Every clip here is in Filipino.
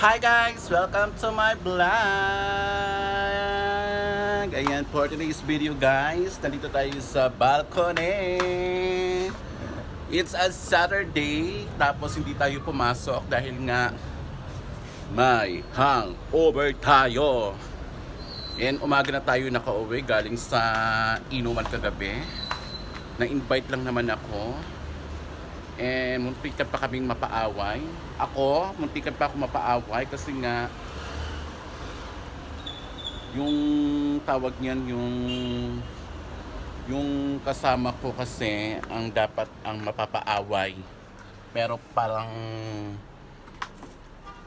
Hi guys! Welcome to my vlog! Ayan, for today's video guys, nandito tayo sa balcony. It's a Saturday, tapos hindi tayo pumasok dahil nga may hangover tayo. And umaga na tayo nakauwi galing sa inuman kagabi. Na-invite lang naman ako. And muntikan pa kaming mapaaway. Ako, muntikan pa ako mapaaway kasi nga yung tawag niyan yung yung kasama ko kasi ang dapat ang mapapaaway. Pero parang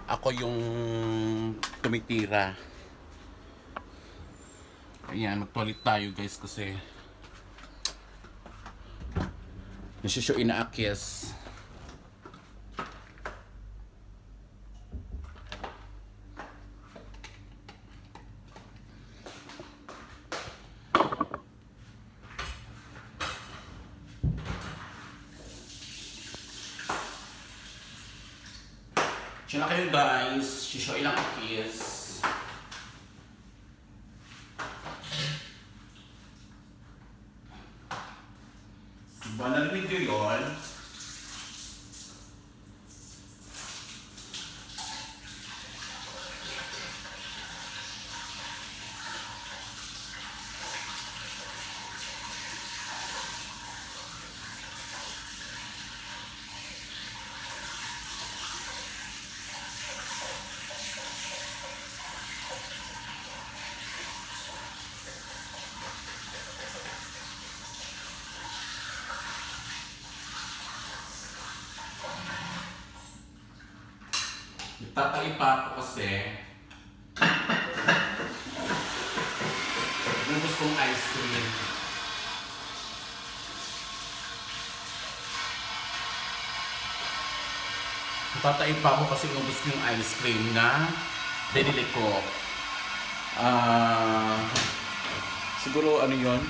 ako yung tumitira. Ayan, magtulit tayo guys kasi Nasisyo inaakis. Siya na kayo guys, sisyo ilang akis. Ba narinig nyo yun? Nagtataipa ako kasi gusto kong ice cream. Nagtataipa ako kasi gusto yung ice cream na binili ko. Ah, siguro ano yon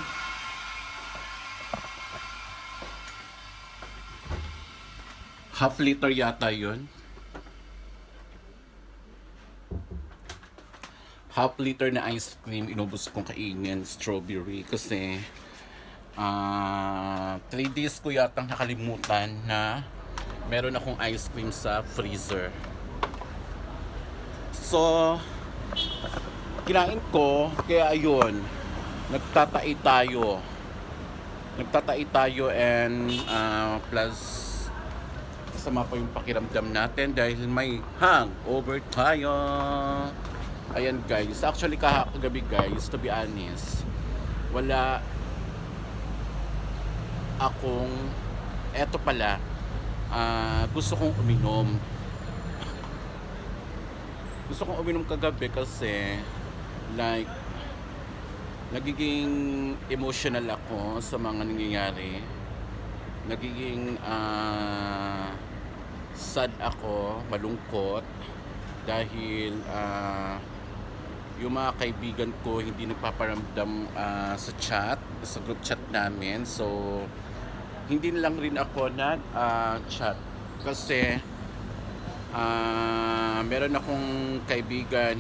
Half liter yata yon half liter na ice cream inubos kong kainin strawberry. Kasi ah 3 days ko yatang nakalimutan na meron akong ice cream sa freezer. So kinain ko kaya ayun nagtatai tayo. Nagtatai tayo and ah, plus kasama pa yung pakiramdam natin dahil may hangover tayo Ayan guys, actually kahagabi guys, to be honest, wala akong, eto pala, ah, gusto kong uminom. Gusto kong uminom kagabi kasi, like, nagiging emotional ako sa mga nangyayari. Nagiging ah, sad ako, malungkot, dahil ah, yung mga kaibigan ko hindi nagpaparamdam ah, sa chat, sa group chat namin. So, hindi lang rin ako nag ah, chat kasi ah, meron akong kaibigan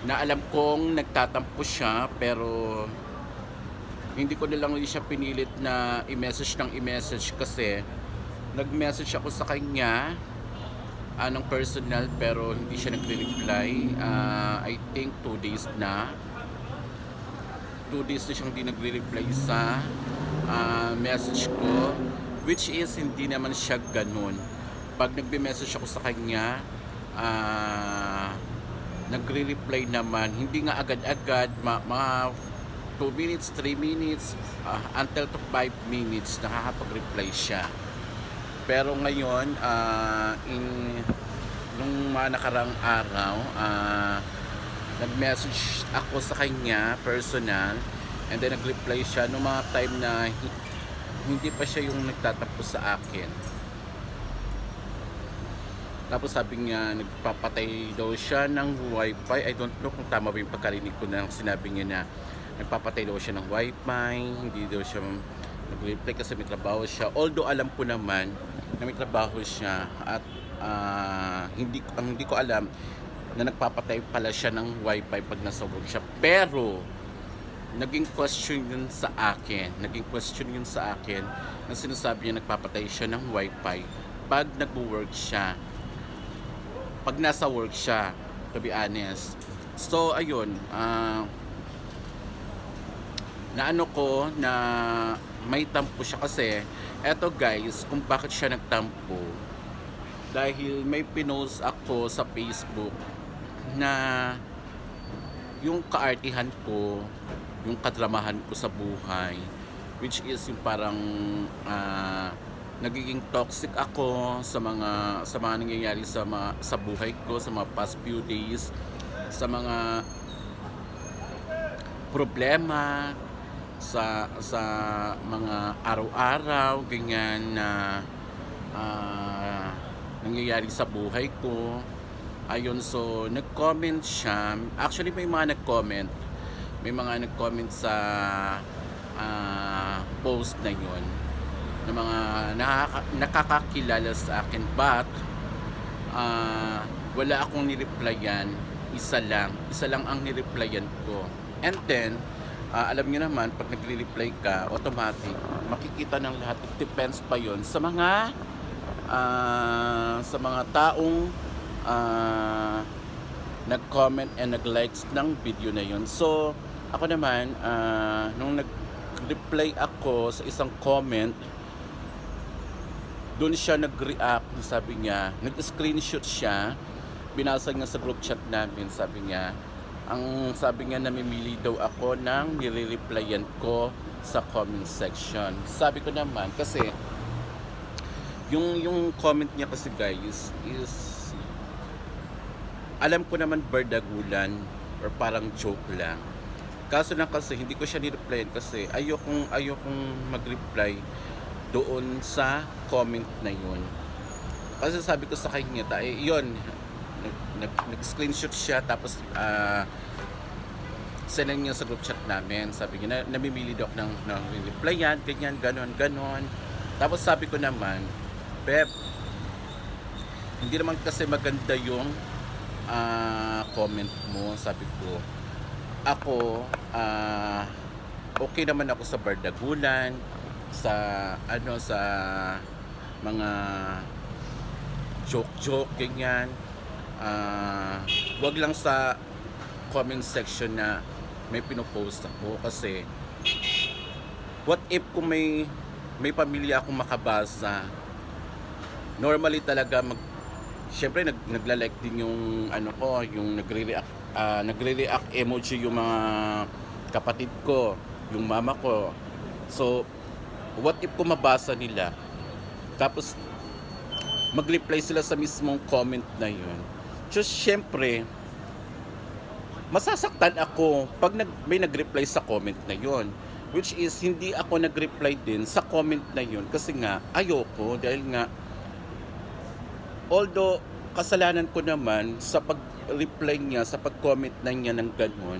na alam kong nagtatampo siya pero hindi ko na lang rin siya pinilit na i-message ng i-message kasi nag-message ako sa kanya anong personal pero hindi siya nagre-reply. Ah, I think 2 days na. 2 days na siyang hindi nagre-reply sa ah, message ko which is hindi naman siya ganun. Pag nagbe-message ako sa kanya, ah, nagre-reply naman, hindi nga agad-agad, ma- mga 2 minutes, 3 minutes, ah, until to 5 minutes, nakakapag-reply siya. Pero ngayon, ah, in nung mga nakarang araw, ah, nag-message ako sa kanya, personal, and then nag-reply siya nung mga time na hi- hindi pa siya yung nagtatapos sa akin. Tapos sabi niya, nagpapatay daw siya ng wifi. I don't know kung tama ba yung pagkarinig ko na sinabi niya na nagpapatay daw siya ng wifi, hindi daw siya nag-reply kasi may trabaho siya. Although alam ko naman na may trabaho siya at ah, hindi ang hindi ko alam na nagpapatay pala siya ng wifi pag nasa work siya. Pero naging question yun sa akin. Naging question yun sa akin na sinasabi niya nagpapatay siya ng wifi pag nagwo-work siya. Pag nasa work siya, to be honest. So, ayun, ah, na ano ko na may tampo siya kasi eto guys kung bakit siya nagtampo. Dahil may pinost ako sa Facebook na yung kaartihan ko yung kadramahan ko sa buhay which is yung parang ah, nagiging toxic ako sa mga sa mga nangyayari sa mga, sa buhay ko sa mga past few days sa mga problema sa sa mga araw-araw ganyan na ah, nangyayari sa buhay ko. Ayun so nag-comment siya. Actually may mga nag-comment. May mga nag-comment sa ah, post na yun. Na mga nakaka- nakakakilala sa akin. But ah, wala akong nireplyan isa lang. Isa lang ang nireplyan ko. And then ah, alam niyo naman pag nagre-reply ka automatic makikita ng lahat. It depends pa yon sa mga ah, sa mga taong ah, nag-comment and nag-likes ng video na yon so ako naman ah, nung nag-reply ako sa isang comment doon siya nag-react, sabi niya, nag-screenshot siya, binasa niya sa group chat namin, sabi niya, ang sabi niya namimili daw ako ng nire-replyan ko sa comment section. Sabi ko naman, kasi, yung, yung comment niya kasi guys, is, alam ko naman bardagulan, or parang joke lang. Kaso lang kasi, hindi ko siya ni-replyan kasi ayokong, ayokong mag-reply doon sa comment na yun. Kasi sabi ko sa kanya, ta, eh, yun, nag, nag, nag-screenshot siya tapos ah sinend niya sa group chat namin. Sabi niya, na, namimili daw ng, ng replyan, ganyan, ganon, ganon. Tapos sabi ko naman, Beb, hindi naman kasi maganda yung ah, comment mo, sabi ko. Ako, ah, okay naman ako sa bardagulan, sa ano sa mga joke-joke ganyan. Ah, wag lang sa comment section na may pinopost ako kasi what if kung may may pamilya akong makabasa normally talaga mag syempre nag, nagla-like din yung ano ko yung nagre-react ah, nagre-react emoji yung mga kapatid ko yung mama ko. So what if kung mabasa nila tapos mag-reply sila sa mismong comment na yun so syempre masasaktan ako pag nag, may nag-reply sa comment na yon which is hindi ako nag-reply din sa comment na yon kasi nga ayoko. Dahil nga although kasalanan ko naman sa pag-reply niya sa pag-comment na niya ng ganun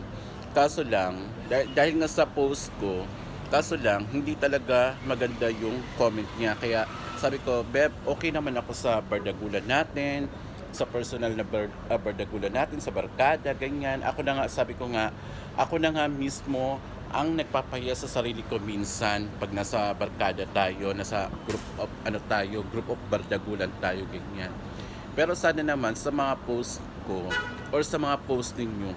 kaso lang dahil, dahil nga sa post ko kaso lang hindi talaga maganda yung comment niya. Kaya sabi ko Beb okay naman ako sa bardagulan natin sa personal na bar, uh, bardagulan natin sa barkada ganyan. Ako na nga sabi ko nga ako na nga mismo ang nagpapahiya sa sarili ko minsan pag nasa barkada tayo nasa group of ano tayo group of bardagulan tayo ganyan. Pero sana naman sa mga post ko or sa mga post ninyo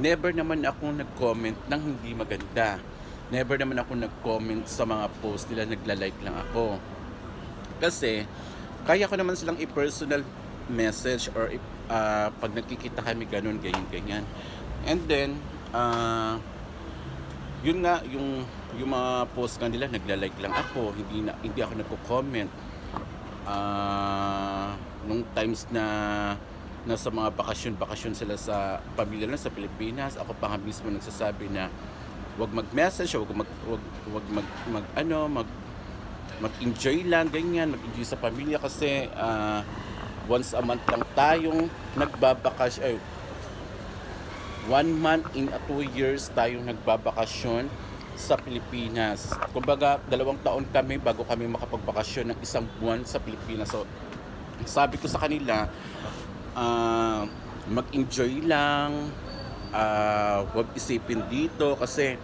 never naman ako nag-comment ng hindi maganda. Never naman ako nag-comment sa mga post nila nagla-like lang ako. Kasi kaya ko naman silang i-personal message or uh, pag nagkikita kami ganun, ganyan, ganyan. And then, uh, yun nga, yung, yung mga post nga nila, nagla-like lang ako, hindi, na, hindi ako nagko-comment. Uh, nung times na nasa mga bakasyon-bakasyon sila sa pamilya nila sa Pilipinas, ako pa nga mismo nagsasabi na wag mag-message, wag mag wag, wag mag, mag ano, mag mag-enjoy lang ganyan, mag-enjoy sa pamilya kasi ah, once a month lang tayong nagbabakasyon ay one month in a two years tayong nagbabakasyon sa Pilipinas. Kumbaga, dalawang taon kami bago kami makapagbakasyon ng isang buwan sa Pilipinas. So, sabi ko sa kanila, ah, mag-enjoy lang, ah, wag isipin dito kasi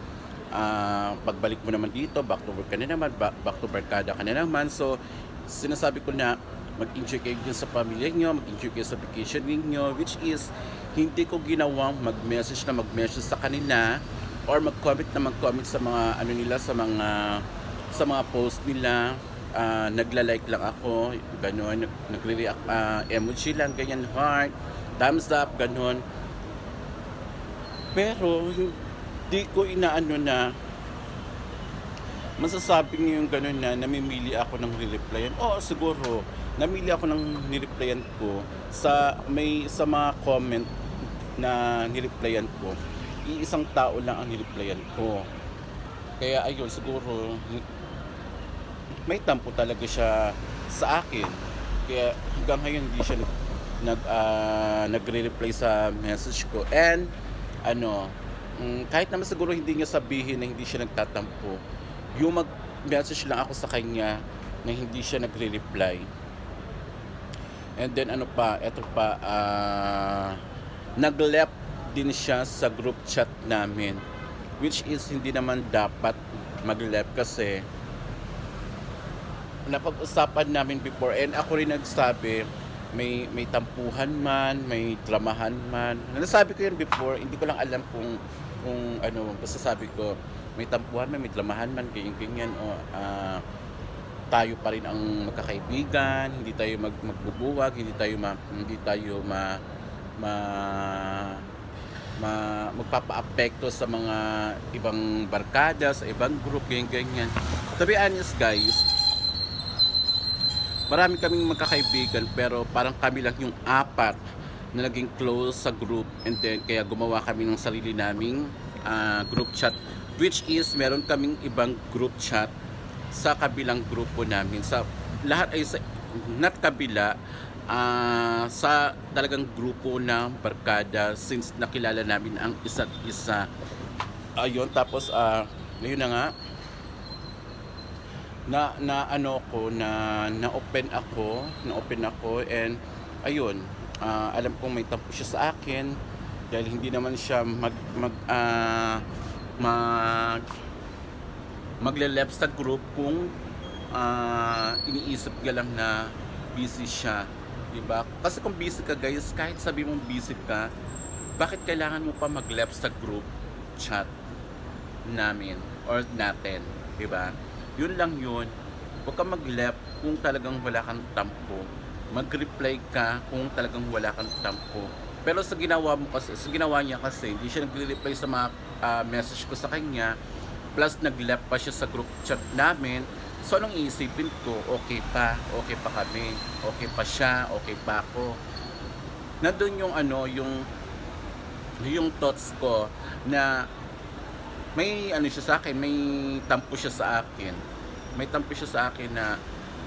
ah, pagbalik mo naman dito, back to work ka na naman, back, back to barkada ka na naman. So, sinasabi ko na mag-enjoy kayo sa pamilya nyo, mag-enjoy kayo sa vacation ninyo, which is, hindi ko ginawang mag-message na mag-message sa kanila or mag-comment na mag-comment sa mga ano nila sa mga sa mga post nila Ah, nagla-like lang ako gano'n nag, nagre-react ah, emoji lang ganyan heart thumbs up gano'n pero hindi ko inaano na masasabi niyo yung gano'n na namimili ako ng re-replyan. Oo, siguro. Namili ako ng ni-replyan ko sa may sa mga comment na ni-replyan ko. Iisang tao lang ang ni-replyan ko. Kaya ayun, siguro may tampo talaga siya sa akin. Kaya hanggang ngayon hindi siya nag, ah, nagre-reply sa message ko. And ano, mm, kahit naman siguro hindi niya sabihin na hindi siya nagtatampo, yung mag-message lang ako sa kanya na hindi siya nagre-reply. And then ano pa, eto pa, ah, nag-left din siya sa group chat namin. Which is hindi naman dapat mag-left kasi napag-usapan namin before and ako rin nagsabi may may tampuhan man, may dramahan man. Nasabi ko yun before, hindi ko lang alam kung kung ano, basta sabi ko may tampuhan man, may dramahan man, ganyan ganyan o ah, tayo pa rin ang magkakaibigan, hindi tayo mag magbubuwag, hindi tayo ma, hindi tayo ma ma ma magpapa-apekto sa mga ibang barkada, sa ibang group, ganyan ganyan. To be honest guys, marami kaming magkakaibigan pero parang kami lang yung apat na naging close sa group and then kaya gumawa kami ng sarili naming ah, group chat which is meron kaming ibang group chat sa kabilang grupo namin sa lahat ay sa not kabila ah, sa talagang grupo ng barkada since nakilala namin ang isa't isa. Ayun tapos ah ngayon na nga na na ano ko na na open ako na open ako and ayun ah, alam kong may tampo siya sa akin dahil hindi naman siya mag mag ah, mag magle-left sa group kung ah, iniisip ka lang na busy siya di ba kasi kung busy ka guys kahit sabi mong busy ka bakit kailangan mo pa mag-left sa group chat namin or natin di ba yun lang yun. Huwag ka mag-left kung talagang wala kang tampo. Mag-reply ka kung talagang wala kang tampo. Pero sa ginawa mo kasi, sa ginawa niya kasi, hindi siya nagre-reply sa mga ah, message ko sa kanya. Plus, nag-left pa siya sa group chat namin. So, anong iisipin ko? Okay pa, okay pa kami. Okay pa siya, okay pa ako. Nandun yung ano, yung yung thoughts ko na may ano siya sa akin, may tampo siya sa akin. May tampo siya sa akin na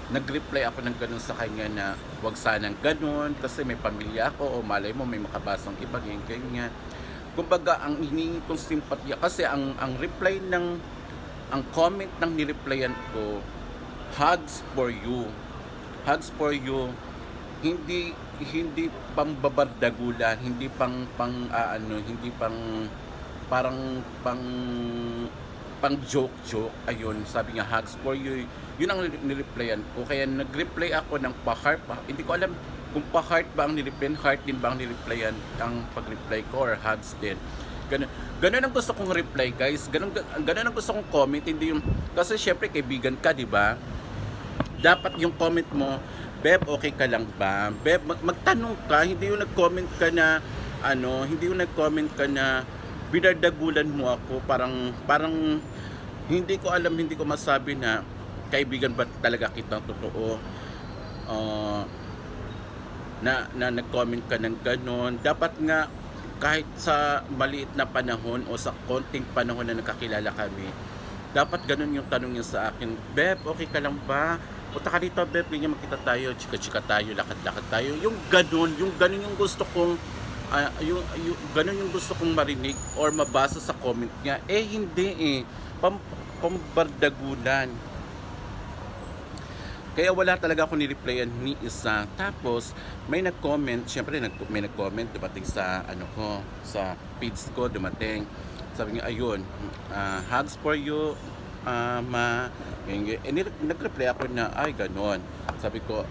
nag-reply ako ng ganun sa kanya na wag sanang ganun kasi may pamilya ako o malay mo may makabasang iba ganyan ganyan. Kumbaga ang hiningi kong simpatya kasi ang ang reply ng ang comment ng nireplyan ko hugs for you. Hugs for you. Hindi hindi pang babardagulan, hindi pang pang ah, ano, hindi pang parang pang pang joke joke ayun sabi niya hugs for you. Yun ang nireplyan ko. Kaya nag-reply ako ng pa-heart pa. Hindi ko alam kung pa-heart ba ang nireplyan heart din ba ang nireplyan ang pag-reply ko or hugs din. Ganun ganun ang gusto kong reply guys. Ganun ganun ang gusto kong comment hindi yung kasi syempre kaibigan ka di ba? Dapat yung comment mo Beb, okay ka lang ba? Beb, mag- magtanong ka, hindi yung nag-comment ka na, ano, hindi yung nag-comment ka na, binardagulan mo ako. Parang parang hindi ko alam hindi ko masabi na kaibigan ba talaga kita totoo. Ah, na na nag-comment ka ng ganon. Dapat nga kahit sa maliit na panahon o sa konting panahon na nakakilala kami dapat ganun yung tanong niya sa akin. Beb okay ka lang ba? Punta ka dito Beb. Ganyan makita tayo. Chika-chika tayo lakad-lakad tayo. Yung ganon yung ganon yung gusto kong ah, yung, yung ganun yung gusto kong marinig or mabasa sa comment niya. Eh hindi eh. Pam, pambardagulan Kaya wala talaga ako ni-replyan ni isa. Tapos, may nag-comment, syempre nag may nag-comment dumating sa ano ko, sa feeds ko dumating. Sabi niya, ayun, ah, hugs for you, ah, ma. Ganyan. Eh, nag-reply ako na, ay, ganon. Sabi ko,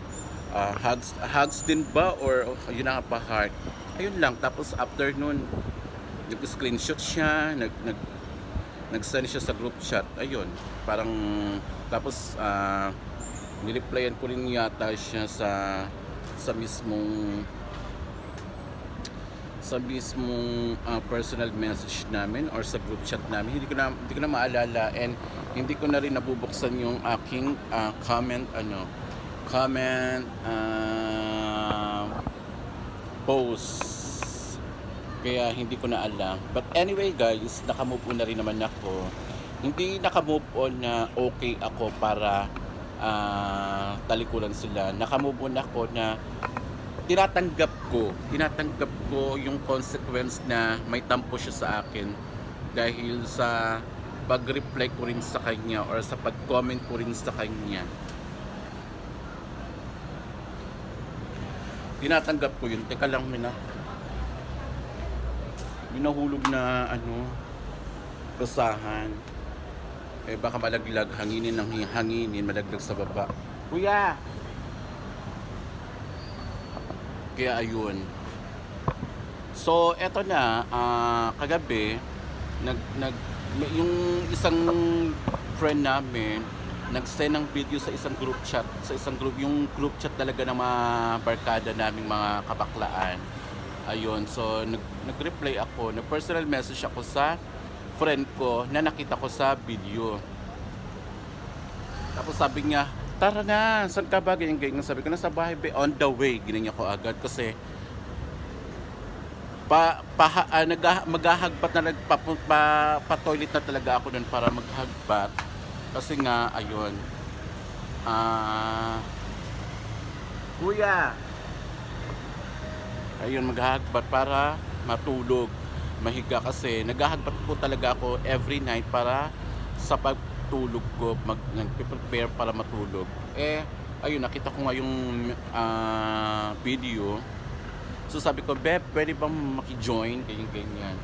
ah, hugs, hugs din ba? Or, yun na pa, heart. Ayun lang. Tapos, after nun, nag-screenshot siya, nag, nag, nag-send siya sa group chat. Ayun, parang, tapos, ah, nireplyan ko rin yata siya sa sa mismong sa mismong ah, personal message namin or sa group chat namin. Hindi ko na hindi ko na maalala and hindi ko na rin nabubuksan yung aking ah, comment ano comment ah, post kaya hindi ko na alam. But anyway guys nakamove on na rin naman ako. Hindi nakamove on na okay ako para ah, talikuran sila. Nakamove on ako na tinatanggap ko, tinatanggap ko yung consequence na may tampo siya sa akin dahil sa pag-reply ko rin sa kanya or sa pag-comment ko rin sa kanya. Tinatanggap ko yun. Teka lang, mina. Minahulog na ano, basahan eh baka malaglag hanginin ng hanginin malaglag sa baba. Kuya! Kaya ayun. So eto na ah, kagabi nag nag yung isang friend namin nag-send ng video sa isang group chat sa isang group yung group chat talaga ng mga barkada naming mga kabaklaan. Ayun so nag nag-reply ako nag personal message ako sa friend ko na nakita ko sa video. Tapos sabi niya, tara na, saan ka ba? Ganyan, ganyan. Sabi ko, nasa bahay ba? On the way. Ganyan ko agad kasi pa, pa, ah, nag, maghahagbat na nagpa, pa, pa, toilet na talaga ako nun para maghagbat. Kasi nga, ayun. Ah, kuya, ayun, maghahagbat para matulog mahiga kasi naghahagbat po talaga ako every night para sa pagtulog ko mag nagpe-prepare para matulog. Eh ayun nakita ko nga yung ah, video. So sabi ko beb pwede bang maki-join? Ganyan ganyan.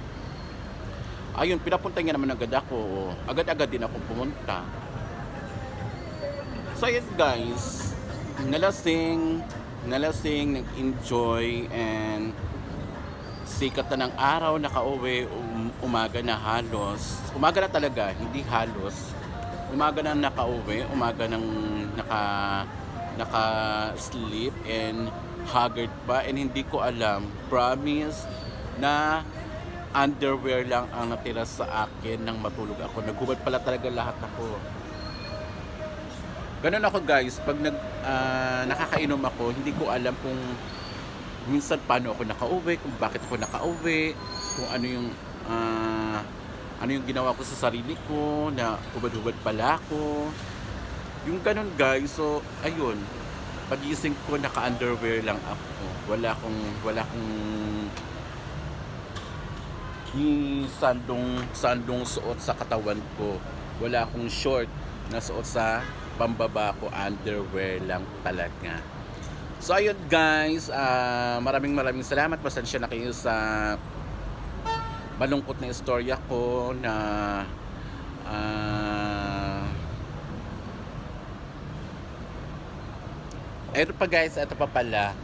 Ayun pinapunta niya naman agad ako. Agad-agad din ako pumunta. So ayun guys. Nalasing nalasing nag-enjoy and sikat na ng araw, nakauwi, um, umaga na halos. Umaga na talaga, hindi halos. Umaga na nakauwi, umaga nang naka naka-sleep and haggard pa and hindi ko alam. Promise na underwear lang ang natira sa akin nang matulog ako. Naghubad pala talaga lahat ako. Ganun ako guys, pag nag, ah, nakakainom ako, hindi ko alam kung minsan paano ako nakauwi, kung bakit ako nakauwi, kung ano yung ah, ano yung ginawa ko sa sarili ko, na hubad-hubad pala ako. Yung ganun guys, so ayun, pagising ko naka-underwear lang ako. Wala akong wala akong yung sandong sandong suot sa katawan ko. Wala akong short na suot sa pambaba ko, underwear lang talaga. So ayun guys, ah, maraming maraming salamat. Pasensya na kayo sa malungkot na istorya ko na ah, eto pa guys, eto pa pala.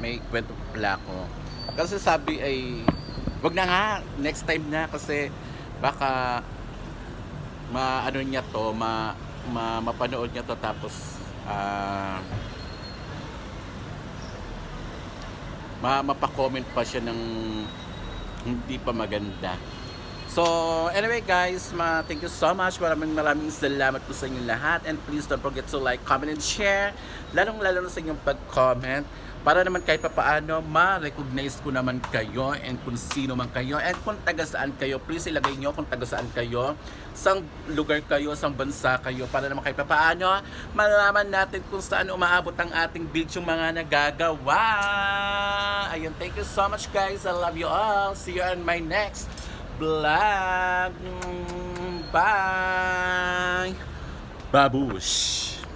May kwento pa pala ako. Kasi sabi ay, wag na nga, next time na kasi baka maano niya to, ma, ma mapanood niya to tapos ah ma mapa-comment pa siya ng hindi pa maganda. So, anyway guys, ma thank you so much. Maraming maraming salamat po sa inyong lahat. And please don't forget to like, comment, and share. Lalong lalo na sa inyong pag-comment. Para naman kahit papaano, ma-recognize ko naman kayo and kung sino man kayo. And kung taga saan kayo, please ilagay nyo kung taga saan kayo. Sang lugar kayo, sang bansa kayo. Para naman kahit papaano, malaman natin kung saan umaabot ang ating video mga nagagawa. Ayun, thank you so much guys. I love you all. See you on my next vlog. Bye! Babush!